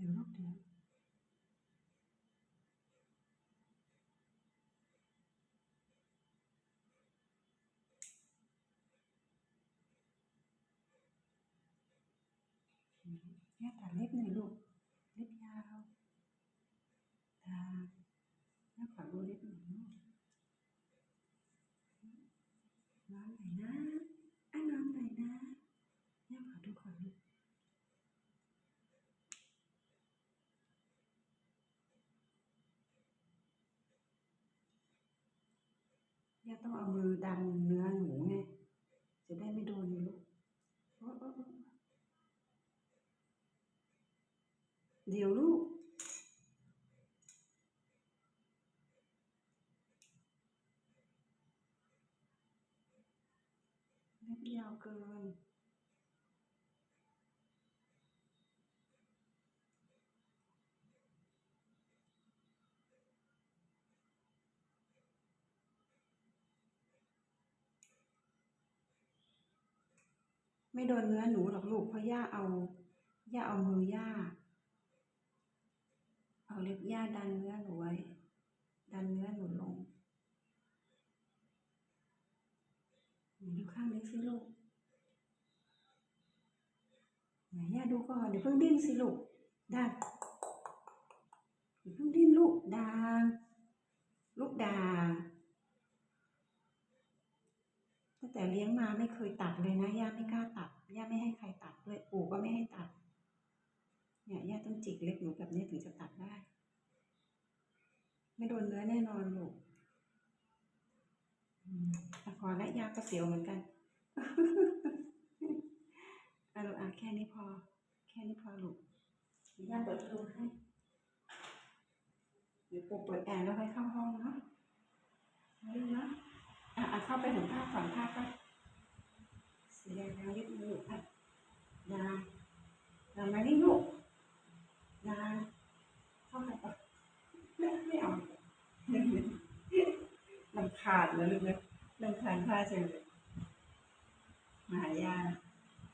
ดือนอืมแม่ตัดเล็บหน่อยลูกเล็บยาวตาแม่ขอดูเล็บหน่อยลูกน้องไหนนะอะน้องไหนนะแม่ขอดูก่อนลูก ย่าต้องเอามือดันเนื้อหนูไง จะได้ไม่โดนลูกโอ๊ะโอ๊ะโอ๊ะเดี๋ยวลูกเล็บยาวเกิน ไม่โดนเนื้อหนูหรอกลูกเพราะย่าเอาย่าเอามือย่า เอาเล็บย่าดันเนื้อหนูไว้ ดันเนื้อหนูลงหนดูข้างนี้สิลูกไหนย่าดูก่อนเดี๋ยวเพิ่งดิ้นสิลูกดันเดี๋ยวเพิ่งดิ้นลูกดางลูกดางตั้ง แต่เลี้ยงมาไม่เคยตัดเลยนะย่าไม่กล้าตัดย่าไม่ให้ใครตัดด้วยปู่ก็ไม่ให้ตัด เนี่ยย่าต้องจิกเล็บหนูแบบนี้ถึงจะตัดได้ ไม่โดนเนื้อแน่นอนลูกอืมแต่พอและยาก็เสียวเหมือนกันเอาลูกอะแค่นี้พอ แค่นี้พอลูกย่าเปิดประตูให้เดี๋ยวปู่เปิดแอร์แล้วค่อยเข้าห้องเนาะมาลูกนะอะอะเข้า ไปถึงภาพก่อนภาพก็สีแดงแล้วยึดมืออะดาดามานี่ลูกดาเข้าไปปะไม่ไม่เอาลำขาดแล้วลูกนะลำขาดผ้าจังเลยหายา